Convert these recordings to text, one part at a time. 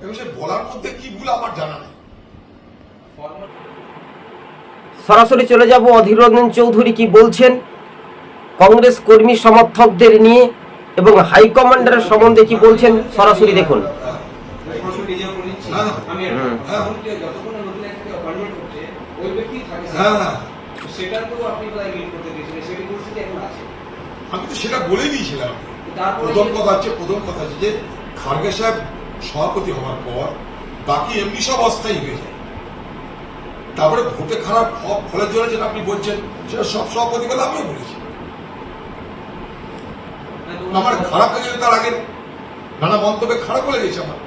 এবং সে বলার মধ্যে কি ভুল আমার জানা নেই। সরাসরি চলে যাব অধীর রঞ্জন চৌধুরী কি বলছেন? কংগ্রেস কর্মী সমর্থকদের নিয়ে এবং হাইকমান্ডারের সম্বন্ধে কি বলছেন? সরাসরি দেখুন। আমি তো সেটা বলেই দিয়েছিলাম প্রথম কথা হচ্ছে প্রথম কথা হচ্ছে যে খার্গে সাহেব সভাপতি হওয়ার পর বাকি এমনি সব অস্থায়ী হয়ে যায়। তারপরে ভোটে খারাপ ফলের জন্য যেটা আপনি বলছেন, সেটা সব সভাপতি বলে আমিও বলেছি। আমার খারাপ লেগেছে তার আগে। নানা মন্তব্যে খারাপ হয়ে গেছে আমার।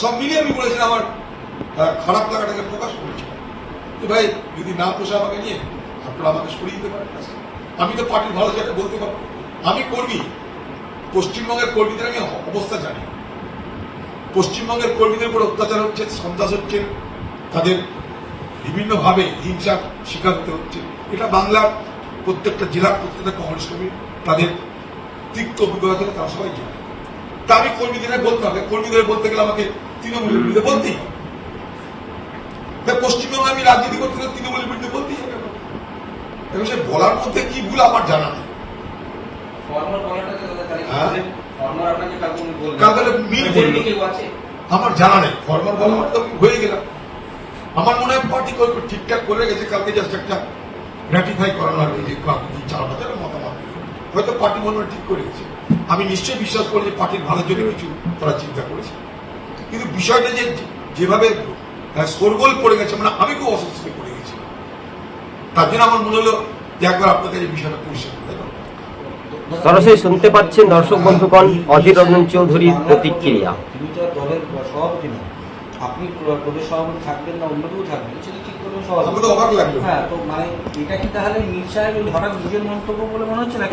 সব মিলিয়ে আমি বলেছিলাম আমার খারাপ লাগাটাকে প্রকাশ করেছিলাম যে ভাই, যদি না পোষা আমাকে নিয়ে, আপনারা আমাকে সরিয়ে দিতে পারেন। আমি তো পার্টির ভালো জায়গায় বলতে পারব। আমি কর্মী, পশ্চিমবঙ্গের কর্মীদের আমি অবস্থা জানি। পশ্চিমবঙ্গের কর্মীদের উপর অত্যাচার হচ্ছে সন্ত্রাস হচ্ছে তাদের বিভিন্নভাবে হিংসার শিকার হতে হচ্ছে। এটা বাংলার প্রত্যেকটা জেলার প্রত্যেকটা কংগ্রেস কর্মী তাদের তিক্ত অভিজ্ঞতা থেকে তারা সবাই জানে। তা আমি কর্মীদের বলতে হবে। কর্মীদের বলতে গেলে আমাকে তৃণমূলের বিরুদ্ধে বলতেই হবে। পশ্চিমবঙ্গে আমি রাজনীতি করতে গেলে তৃণমূলের বিরুদ্ধে বলতেই হবে। এবং সে বলার মধ্যে কি ভুল আমার জানা নেই। হ্যাঁ। কালকে মিল? আমার জানা নেই। ফর্মাল বলা মানে তো হয়ে গেলাম আমার মনে হয় পার্টি ঠিকঠাক করে গেছে। কালকে জাস্ট একটা র্যাটিফাই করানো আর কি যে কাউকে কি মতামত। হয়তো পার্টি মনে ঠিক করে গেছে। আমি নিশ্চয়ই বিশ্বাস করি যে পার্টির ভালোর জন্য কিছু তারা চিন্তা করেছে। কিন্তু বিষয়টা যে যেভাবে আহ, শোরগোল পড়ে গেছে মানে আমি খুব অস্বস্তি পড়ে গেছি। তার জন্য আমার মনে হলো যে একবার আপনাদের এই বিষয়টা পরিষ্কার সরাসরি শুনতে পাচ্ছেন দর্শক বন্ধুগণ অধীর রঞ্জন চৌধুরীর প্রতিক্রিয়া। দলের নন আপনি প্রদেশ সভাপতি থাকবেন না অন্য কেউ থাকবেন সেটা ঠিক সভাপতি অবাক লাগল। হ্যাঁ তো মানে এটা কি তাহলে মীর সাহেব হঠাৎ নিজের মন্তব্য বলে মনে হচ্ছে না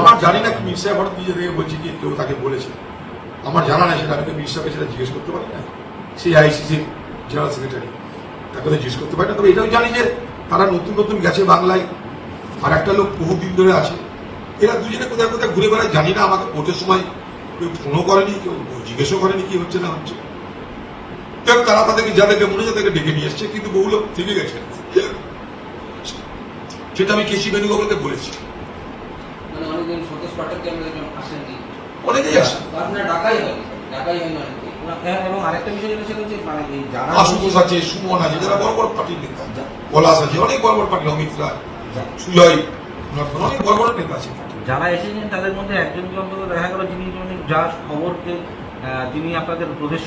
আমার জানি না হঠাৎ নিজে থেকে বলছে কি কেউ তাকে বলেছে। আমার জানা নাই সেটা আমি তো মির্জাকে সেটা জিজ্ঞেস করতে পারি না। সেই আইসিসি জেনারেল সেক্রেটারি। তাকে তো জিজ্ঞেস করতে পারি না। তবে এটাও জানি যে তারা নতুন নতুন গেছে বাংলায়। আর একটা লোক বহুদিন ধরে আছে। এরা দুজনে কোথায় কোথায় ঘুরে বেড়ায় জানি না আমাকে ভোটের সময় কেউ ফোনও করেনি কেউ জিজ্ঞেসও করেনি কি হচ্ছে না হচ্ছে। কেউ তারা তাদেরকে যাদেরকে মনে হয় ডেকে নিয়ে এসছে কিন্তু বহু লোক থেকে গেছে। সেটা আমি কেসি বেণুগোপালকে বলেছি। মানে অনেকদিন সন্তোষ পাঠককে আমরা দেখলাম আসেননি। অনেকেই আসে। ডাকাই হয়নি। ডাকাই হয়নি অনেকদিন। হ্যাঁ, এবং আরেকটা বিষয় যেটা ছিল যে মানে এই যারা আশুতোষ আছে সুমন আছে যারা বড় বড় পার্টির নেতা। পলাশ আছে অনেক বড় বড় পার্টি অমিত রায় সুজয় অনেক বড় বড় নেতা আছে। যারা এসেছেন তাদের মধ্যে একজনকে অন্তত দেখা গেল যিনি যিনি যার খবরকে তিনি আপনাদের প্রদেশ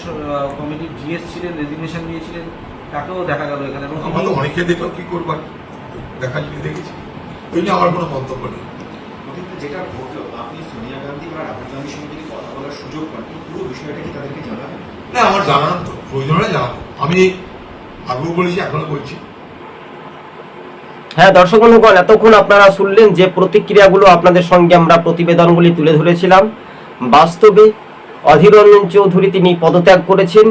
কমিটির জিএস ছিলেন রেজিগনেশন দিয়েছিলেন তাকেও দেখা গেল এখানে। এবং অনেকে দেখলাম কি করবার দেখা যদি দেখেছি। ওই নিয়ে আমার কোনো মন্তব্য নেই। যেটা ঘটলো আপনি সোনিয়া গান্ধী বা রাহুল গান্ধীর সঙ্গে যদি কথা বলার সুযোগ পান? পুরো বিষয়টা কি তাদেরকে জানাবেন? না আমার জানানো তো প্রয়োজন হলে জানাব। আমি আগেও বলেছি এখনও বলছি। হ্যাঁ দর্শক বন্ধুগণ, এতক্ষণ আপনারা শুনলেন যে প্রতিক্রিয়াগুলো আপনাদের সঙ্গে আমরা প্রতিবেদনগুলি তুলে ধরেছিলাম। বাস্তবে অধীর রঞ্জন চৌধুরী তিনি পদত্যাগ করেছেন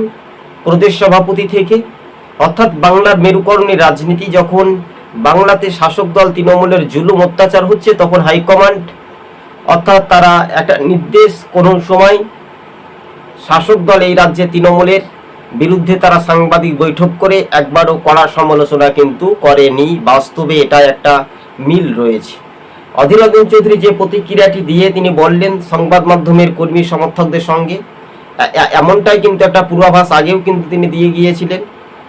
প্রদেশ সভাপতি থেকে। অর্থাৎ বাংলার মেরুকরণের রাজনীতি যখন বাংলাতে শাসক দল তৃণমূলের জুলুম অত্যাচার হচ্ছে, তখন হাইকমান্ড, অর্থাৎ তারা একটা নির্দেশ, কোনো সময় শাসক দল এই রাজ্যে তৃণমূলের বিরুদ্ধে তারা সাংবাদিক বৈঠক করে একবারও কড়া সমালোচনা কিন্তু করেনি। বাস্তবে এটা একটা মিল রয়েছে। অধীর রঞ্জন চৌধুরী যে প্রতিক্রিয়াটি দিয়ে তিনি বললেন, সংবাদ মাধ্যমের কর্মী সমর্থকদের সঙ্গে এমনটাই কিন্তু একটা পূর্বাভাস আগেও কিন্তু তিনি দিয়ে গিয়েছিলেন।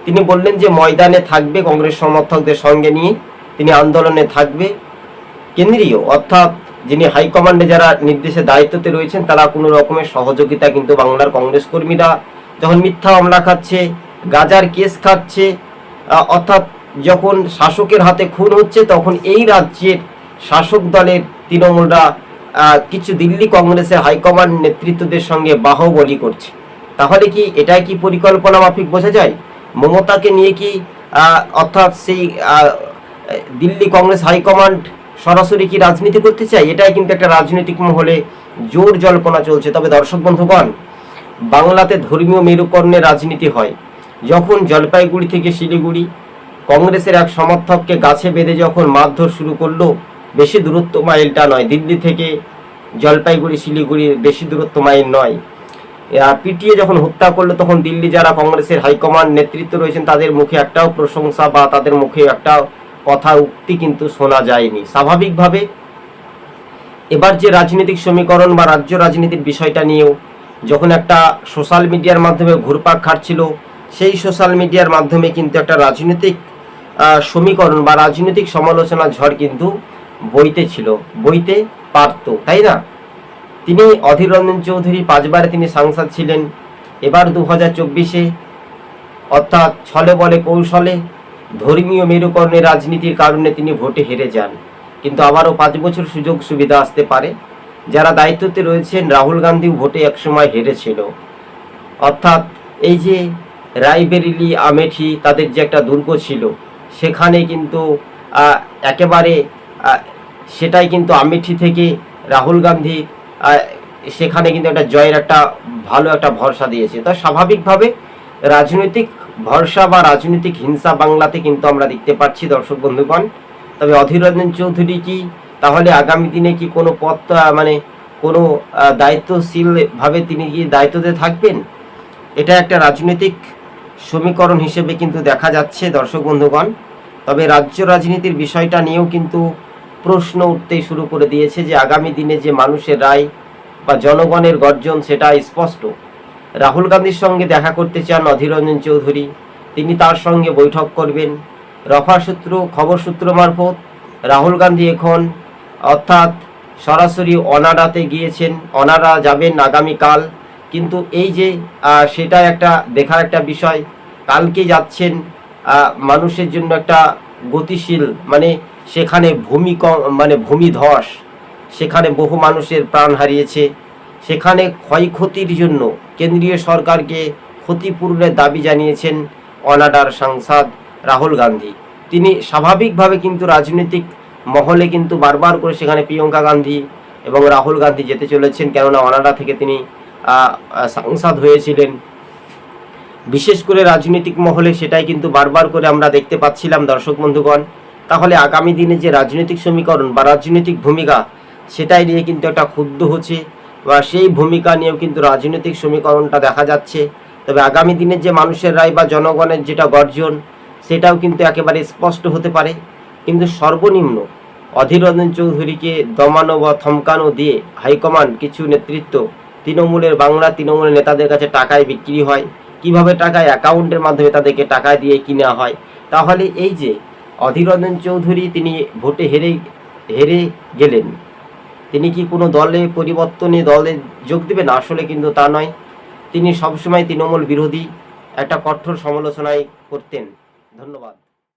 তিনি বললেন যে, ময়দানে থাকবে কংগ্রেস সমর্থকদের সঙ্গে নিয়ে, তিনি আন্দোলনে থাকবে। কেন্দ্রীয়, অর্থাৎ যিনি হাইকমান্ডে যারা নির্দেশে দায়িত্বতে রয়েছেন, তারা কোনো রকমের সহযোগিতা কিন্তু বাংলার কংগ্রেস কর্মীরা যখন মিথ্যা মামলা খাচ্ছে, গাজার কেস খাচ্ছে অর্থাৎ যখন শাসকের হাতে খুন হচ্ছে, তখন এই রাজ্যের শাসক দলের তৃণমূলরা কিছু দিল্লি কংগ্রেসের হাইকমান্ড নেতৃত্বদের সঙ্গে বাহবলি করছে। তাহলে কি এটাই কি পরিকল্পনা মাফিক বোঝা যায়? মমতাকে নিয়ে কি অর্থাৎ সেই দিল্লি কংগ্রেস হাইকমান্ড সরাসরি কি রাজনীতি করতে চায়? এটাই কিন্তু একটা রাজনৈতিক মহলে জোর জল্পনা চলছে। তবে দর্শক বন্ধুগণ বাংলাতে ধর্মীয় মেরুকরণের রাজনীতি হয়। যখন জলপাইগুড়ি থেকে শিলিগুড়ি কংগ্রেসের এক সমর্থককে গাছে বেঁধে যখন মারধর শুরু করল, বেশি দূরত্ব মাইলটা নয়, দিল্লি থেকে জলপাইগুড়ি, শিলিগুড়ি বেশি দূরত্ব মাইল নয়। পিটিয়ে যখন হত্যা করল, তখন দিল্লি যারা কংগ্রেসের হাইকমান্ড নেতৃত্ব রয়েছেন, তাদের মুখে একটাও প্রশংসা বা তাদের মুখে একটা কথা উক্তি কিন্তু শোনা যায়নি। স্বাভাবিকভাবে এবার যে রাজনৈতিক সমীকরণ বা রাজ্য রাজনীতির বিষয়টা নিয়েও যখন একটা সোশ্যাল মিডিয়ার মাধ্যমে ঘুরপাক খাটছিল, সেই সোশ্যাল মিডিয়ার মাধ্যমে কিন্তু একটা রাজনৈতিক সমীকরণ বা রাজনৈতিক সমালোচনার ঝড় কিন্তু বইতে ছিল, বইতে পারতো, তাই না? তিনি অধীর রঞ্জন চৌধুরী পাঁচবারে তিনি সাংসদ ছিলেন। এবার দু হাজার চব্বিশে অর্থাৎ ছলে বলে কৌশলে ধর্মীয় মেরুকরণের রাজনীতির কারণে তিনি ভোটে হেরে যান। কিন্তু আবারও পাঁচ বছর সুযোগ সুবিধা আসতে পারে। যারা দায়িত্বতে রয়েছেন, রাহুল গান্ধীও ভোটে একসময় হেরেছিল। অর্থাৎ এই যে রায়বেরিলি আমেঠি তাদের যে একটা দুর্গ ছিল, সেখানে কিন্তু একেবারে সেটাই কিন্তু আমেঠি থেকে রাহুল গান্ধী সেখানে কিন্তু একটা জয়ের একটা ভালো একটা ভরসা দিয়েছে। তো স্বাভাবিকভাবে রাজনৈতিক ভরসা বা রাজনৈতিক হিংসা বাংলাতে কিন্তু আমরা দেখতে পাচ্ছি, দর্শক বন্ধুগণ। তবে অধীর রঞ্জন চৌধুরী কি তাহলে আগামী দিনে কি কোনো পদ মানে কোনো আহ, দায়িত্বশীল ভাবে তিনি কি দায়িত্বতে থাকবেন? এটা একটা রাজনৈতিক সমীকরণ হিসেবে কিন্তু দেখা যাচ্ছে দর্শক বন্ধুগণ। তবে রাজ্য রাজনীতির বিষয়টা নিয়েও কিন্তু প্রশ্ন উঠতেই শুরু করে দিয়েছে যে আগামী দিনে যে মানুষের রায় বা জনগণের গর্জন সেটা স্পষ্ট। রাহুল গান্ধীর সঙ্গে দেখা করতে চান অধীর রঞ্জন চৌধুরী। তিনি তার সঙ্গে বৈঠক করবেন। রফা সূত্র খবর সূত্র মারফত রাহুল গান্ধী এখন অর্থাৎ সরাসরি অনাডাতে গিয়েছেন অনাডা যাবেন আগামীকাল। কিন্তু এই যে সেটা একটা দেখার একটা বিষয়, কালকে যাচ্ছেন মানুষের জন্য একটা গতিশীল মানে সেখানে ভূমিক মানে ভূমিধস সেখানে বহু মানুষের প্রাণ হারিয়েছে, সেখানে ক্ষয়ক্ষতির জন্য কেন্দ্রীয় সরকারকে ক্ষতিপূরণের দাবি জানিয়েছেন অনাডার সাংসদ রাহুল গান্ধী। তিনি স্বাভাবিকভাবে কিন্তু রাজনৈতিক মহলে কিন্তু বারবার করে সেখানে প্রিয়ঙ্কা গান্ধী এবং রাহুল গান্ধী যেতে চলেছেন, কেননা অনাডা থেকে তিনি সাংসদ হয়েছিলেন। বিশেষ করে রাজনৈতিক মহলে সেটাই কিন্তু বারবার করে আমরা দেখতে পাচ্ছিলাম, দর্শক বন্ধুগণ। তাহলে আগামী দিনে যে রাজনৈতিক সমীকরণ বা রাজনৈতিক ভূমিকা, সেটাই নিয়ে কিন্তু একটা ক্ষুব্ধ হচ্ছে বা সেই ভূমিকা নিয়েও কিন্তু রাজনৈতিক সমীকরণটা দেখা যাচ্ছে। তবে আগামী দিনের যে মানুষের রায় বা জনগণের যেটা গর্জন, সেটাও কিন্তু একেবারে স্পষ্ট হতে পারে। কিন্তু সর্বনিম্ন অধীর রঞ্জন চৌধুরীকে দমানো বা থমকানো দিয়ে হাইকমান্ড কিছু নেতৃত্ব তৃণমূলের বাংলা তৃণমূলের নেতাদের কাছে টাকায় বিক্রি হয়, কীভাবে টাকায় অ্যাকাউন্টের মাধ্যমে তাদেরকে টাকা দিয়ে কিনা হয়, তাহলে এই যে অধীর রঞ্জন চৌধুরী তিনি ভোটে হেরে হেরে গেলেন, তিনি কি কোনো দলে পরিবর্তনে দলে যোগ দেবেন? আসলে কিন্তু তা নয়। তিনি সবসময় তৃণমূল বিরোধী, একটা কঠোর সমালোচনায় করতেন। ধন্যবাদ।